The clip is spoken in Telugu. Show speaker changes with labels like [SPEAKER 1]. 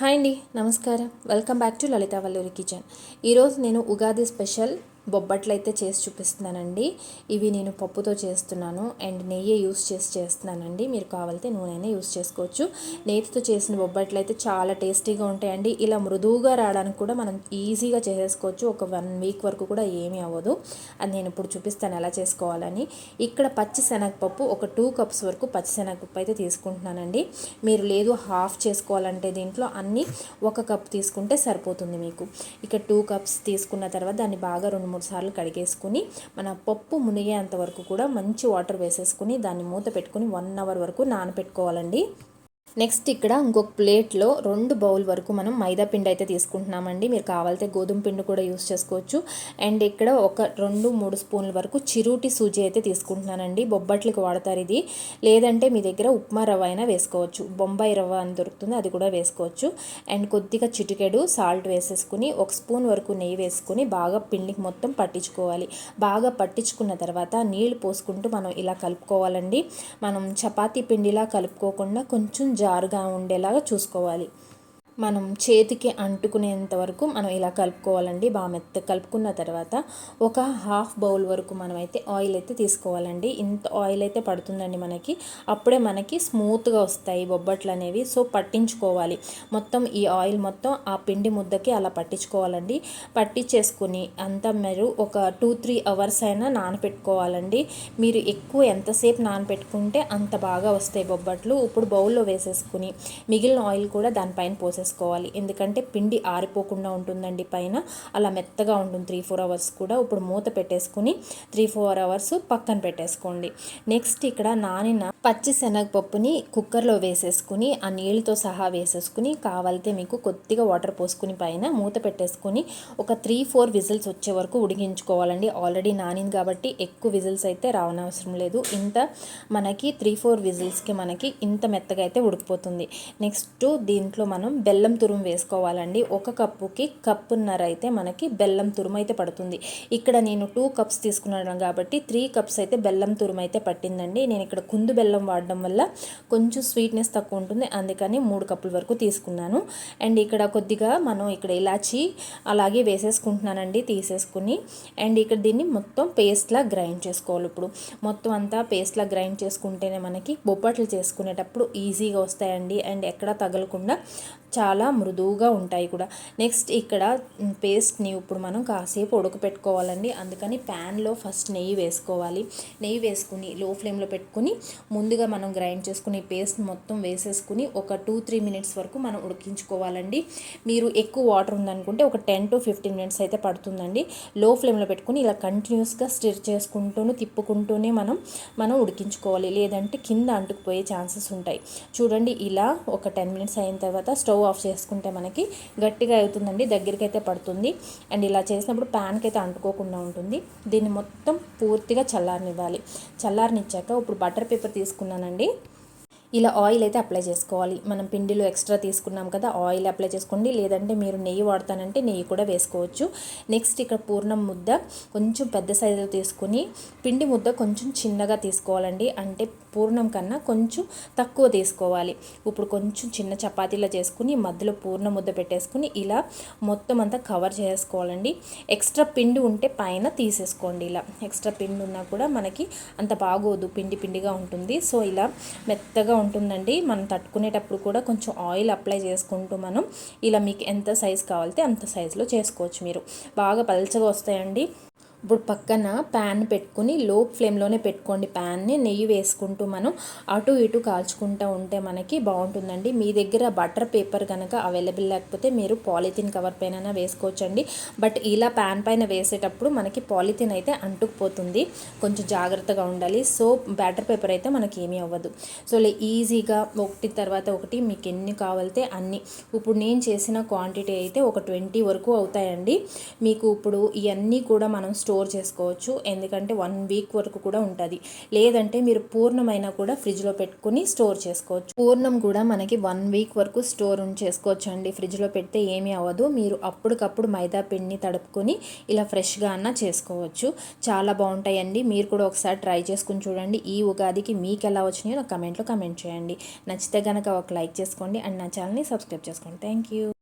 [SPEAKER 1] హాయ్ అండి నమస్కారం. Welcome back to Lalitha Valluri kitchen. ఈరోజు నేను ఉగాది స్పెషల్ బొబ్బట్లు అయితే చేసి చూపిస్తున్నానండి. ఇవి నేను పప్పుతో చేస్తున్నాను. అండ్ నెయ్యి యూస్ చేసి చేస్తున్నానండి. మీరు కావాలితే నూనె యూస్ చేసుకోవచ్చు. నెయ్యితో చేసిన బొబ్బట్లు అయితే చాలా టేస్టీగా ఉంటాయండి. ఇలా మృదువుగా రావడానికి కూడా మనం ఈజీగా చేసేసుకోవచ్చు. ఒక వన్ వీక్ వరకు కూడా ఏమీ అవ్వదు. అది నేను ఇప్పుడు చూపిస్తాను ఎలా చేసుకోవాలని. ఇక్కడ పచ్చి శనగపప్పు ఒక టూ కప్స్ వరకు పచ్చి శనగపప్పు అయితే తీసుకుంటున్నానండి. మీరు లేదు హాఫ్ చేసుకోవాలంటే దీంట్లో అన్నీ ఒక కప్ తీసుకుంటే సరిపోతుంది మీకు. ఇక టూ కప్స్ తీసుకున్న తర్వాత దాన్ని బాగా రెండు మూడు సార్లు కడిగేసుకుని మన పప్పు మునిగేంత వరకు కూడా మంచి వాటర్ వేసేసుకుని దాన్ని మూత పెట్టుకుని వన్ అవర్ వరకు నానపెట్టుకోవాలండి. నెక్స్ట్ ఇక్కడ ఇంకొక ప్లేట్లో రెండు బౌల్ వరకు మనం మైదా పిండి అయితే తీసుకుంటున్నామండి. మీరు కావాలితే గోధుమ పిండి కూడా యూస్ చేసుకోవచ్చు. అండ్ ఇక్కడ ఒక రెండు మూడు స్పూన్ల వరకు చిరుటి సూజీ అయితే తీసుకుంటున్నానండి. బొబ్బట్లకి వాడతారు ఇది. లేదంటే మీ దగ్గర ఉప్మా రవ్వ అయినా వేసుకోవచ్చు. బొంబాయి రవ్వ అని దొరుకుతుంది అది కూడా వేసుకోవచ్చు. అండ్ కొద్దిగా చిటికెడు సాల్ట్ వేసేసుకుని ఒక స్పూన్ వరకు నెయ్యి వేసుకుని బాగా పిండికి మొత్తం పట్టించుకోవాలి. బాగా పట్టించుకున్న తర్వాత నీళ్ళు పోసుకుంటూ మనం ఇలా కలుపుకోవాలండి. మనం చపాతీ పిండిలా కలుపుకోకుండా కొంచెం జారుగా ఉండేలాగా చూసుకోవాలి. మనం చేతికి అంటుకునేంత వరకు మనం ఇలా కలుపుకోవాలండి బాగా మెత్త కలుపుకున్న తర్వాత ఒక హాఫ్ బౌల్ వరకు మనం అయితే ఆయిల్ అయితే తీసుకోవాలండి. ఇంత ఆయిల్ అయితే పడుతుందండి మనకి. అప్పుడే మనకి స్మూత్గా వస్తాయి బొబ్బట్లు అనేవి. సో పట్టించుకోవాలి. మొత్తం ఈ ఆయిల్ మొత్తం ఆ పిండి ముద్దకి అలా పట్టించుకోవాలండి. పట్టించేసుకుని అంతా మీరు ఒక టూ త్రీ అవర్స్ అయినా నానపెట్టుకోవాలండి. మీరు ఎక్కువ ఎంతసేపు నానపెట్టుకుంటే అంత బాగా వస్తాయి బొబ్బట్లు. ఇప్పుడు బౌల్లో వేసేసుకుని మిగిలిన ఆయిల్ కూడా దానిపైన పోసేసుకోవాలి చేసుకోవాలి. ఎందుకంటే పిండి ఆరిపోకుండా ఉంటుందండి పైన. అలా మెత్తగా ఉంటుంది. త్రీ ఫోర్ అవర్స్ కూడా ఇప్పుడు మూత పెట్టేసుకుని త్రీ ఫోర్ అవర్స్ పక్కన పెట్టేసుకోండి. నెక్స్ట్ ఇక్కడ నానిన పచ్చి శనగపప్పుని కుక్కర్లో వేసేసుకుని ఆ నీళ్ళతో సహా వేసేసుకుని కావాలితే మీకు కొద్దిగా వాటర్ పోసుకుని పైన మూత పెట్టేసుకుని ఒక త్రీ ఫోర్ విజిల్స్ వచ్చే వరకు ఉడికించుకోవాలండి. ఆల్రెడీ నానింది కాబట్టి ఎక్కువ విజిల్స్ అయితే రావనవసరం లేదు. ఇంత మనకి త్రీ ఫోర్ విజిల్స్కి మనకి ఇంత మెత్తగా అయితే ఉడికిపోతుంది. నెక్స్ట్ దీంట్లో మనం బెల్లం తురుము వేసుకోవాలండి. ఒక కప్పుకి కప్పున్నర అయితే మనకి బెల్లం తురుము అయితే పడుతుంది. ఇక్కడ నేను టూ కప్స్ తీసుకున్నాను కాబట్టి త్రీ కప్స్ అయితే బెల్లం తురుము అయితే పట్టిందండి. నేను ఇక్కడ కుందు బెల్లం వాడడం వల్ల కొంచెం స్వీట్నెస్ తక్కువ ఉంటుంది. అందుకని మూడు కప్పుల వరకు తీసుకున్నాను. అండ్ ఇక్కడ కొద్దిగా మనం ఇక్కడ ఇలాచి అలాగే వేసేసుకుంటున్నానండి తీసేసుకుని. అండ్ ఇక్కడ దీన్ని మొత్తం పేస్ట్లా గ్రైండ్ చేసుకోవాలి ఇప్పుడు. మొత్తం అంతా పేస్ట్లా గ్రైండ్ చేసుకుంటేనే మనకి బొబ్బట్లు చేసుకునేటప్పుడు ఈజీగా వస్తాయండి. అండ్ ఎక్కడ తగలకుండా చాలా మృదువుగా ఉంటాయి కూడా. నెక్స్ట్ ఇక్కడ పేస్ట్ని ఇప్పుడు మనం కాసేపు ఉడకపెట్టుకోవాలండి. అందుకని ప్యాన్లో ఫస్ట్ నెయ్యి వేసుకోవాలి. నెయ్యి వేసుకుని లో ఫ్లేమ్లో పెట్టుకుని ముందుగా మనం గ్రైండ్ చేసుకుని పేస్ట్ మొత్తం వేసేసుకుని ఒక టూ త్రీ మినిట్స్ వరకు మనం ఉడికించుకోవాలండి. మీరు ఎక్కువ వాటర్ ఉందనుకుంటే ఒక టెన్ టు ఫిఫ్టీన్ మినిట్స్ అయితే పడుతుందండి. లో ఫ్లేమ్లో పెట్టుకుని ఇలా కంటిన్యూస్గా స్టిర్ చేసుకుంటూనే తిప్పుకుంటూనే మనం మనం ఉడికించుకోవాలి. లేదంటే కింద అంటుకుపోయే ఛాన్సెస్ ఉంటాయి. చూడండి ఇలా ఒక టెన్ మినిట్స్ అయిన తర్వాత స్టవ్ ఆఫ్ చేసుకుంటే మనకి గట్టిగా అవుతుందండి దగ్గరికి అయితే పడుతుంది. అండ్ ఇలా చేసినప్పుడు ప్యాన్కి అయితే అంటుకోకుండా ఉంటుంది. దీన్ని మొత్తం పూర్తిగా చల్లారనివ్వాలి. చల్లారనిచ్చాక ఇప్పుడు బటర్ పేపర్ తీసుకున్నానండి. ఇలా ఆయిల్ అయితే అప్లై చేసుకోవాలి. మనం పిండిలో ఎక్స్ట్రా తీసుకున్నాం కదా ఆయిల్ అప్లై చేసుకోండి. లేదంటే మీరు నెయ్యి వాడతానంటే నెయ్యి కూడా వేసుకోవచ్చు. నెక్స్ట్ ఇక్కడ పూర్ణం ముద్ద కొంచెం పెద్ద సైజులో తీసుకుని పిండి ముద్ద కొంచెం చిన్నగా తీసుకోవాలండి. అంటే పూర్ణం కన్నా కొంచెం తక్కువ తీసుకోవాలి. ఇప్పుడు కొంచెం చిన్న చపాతీలా చేసుకుని మధ్యలో పూర్ణ ముద్ద పెట్టేసుకుని ఇలా మొత్తం అంతా కవర్ చేసుకోవాలండి. ఎక్స్ట్రా పిండి ఉంటే పైన తీసేసుకోండి ఇలా. ఎక్స్ట్రా పిండి ఉన్నా కూడా మనకి అంత బాగోదు పిండి పిండిగా ఉంటుంది. సో ఇలా మెత్తగా ఉంటుందండి. మనం తట్టుకునేటప్పుడు కూడా కొంచెం ఆయిల్ అప్లై చేసుకుంటూ మనం ఇలా మీకు ఎంత సైజ్ కావాలితే అంత సైజులో చేసుకోవచ్చు మీరు. బాగా పలచగా వస్తాయండి. ఇప్పుడు పక్కన ప్యాన్ పెట్టుకుని లో ఫ్లేమ్లోనే పెట్టుకోండి. ప్యాన్ని నెయ్యి వేసుకుంటూ మనం అటు ఇటు కాల్చుకుంటూ ఉంటే మనకి బాగుంటుందండి. మీ దగ్గర బటర్ పేపర్ కనుక అవైలబుల్ లేకపోతే మీరు పాలిథిన్ కవర్ పైన వేసుకోవచ్చండి. బట్ ఇలా ప్యాన్ పైన వేసేటప్పుడు మనకి పాలిథిన్ అయితే అంటుకుపోతుంది. కొంచెం జాగ్రత్తగా ఉండాలి. సో బ్యాటర్ పేపర్ అయితే మనకి ఏమీ అవ్వదు. సో ఈజీగా ఒకటి తర్వాత ఒకటి మీకు ఎన్ని కావాలితే అన్ని. ఇప్పుడు నేను చేసిన క్వాంటిటీ అయితే ఒక ట్వంటీ వరకు అవుతాయండి. మీకు ఇప్పుడు ఇవన్నీ కూడా మనం స్టోర్ చేసుకోవచ్చు. ఎందుకంటే వన్ వీక్ వరకు కూడా ఉంటుంది. లేదంటే మీరు పూర్ణమైన కూడా ఫ్రిడ్జ్లో పెట్టుకుని స్టోర్ చేసుకోవచ్చు. పూర్ణం కూడా మనకి వన్ వీక్ వరకు స్టోర్ చేసుకోవచ్చు అండి ఫ్రిడ్జ్లో పెడితే ఏమీ అవ్వదు. మీరు అప్పటికప్పుడు మైదా పిండిని తడుపుకొని ఇలా ఫ్రెష్గా అన్న చేసుకోవచ్చు. చాలా బాగుంటాయండి. మీరు కూడా ఒకసారి ట్రై చేసుకుని చూడండి. ఈ ఉగాదికి మీకు ఎలా వచ్చినాయో నాకు కమెంట్లో కమెంట్ చేయండి. నచ్చితే కనుక ఒక లైక్ చేసుకోండి. అండ్ నా ఛానల్ని సబ్స్క్రైబ్ చేసుకోండి. Thank you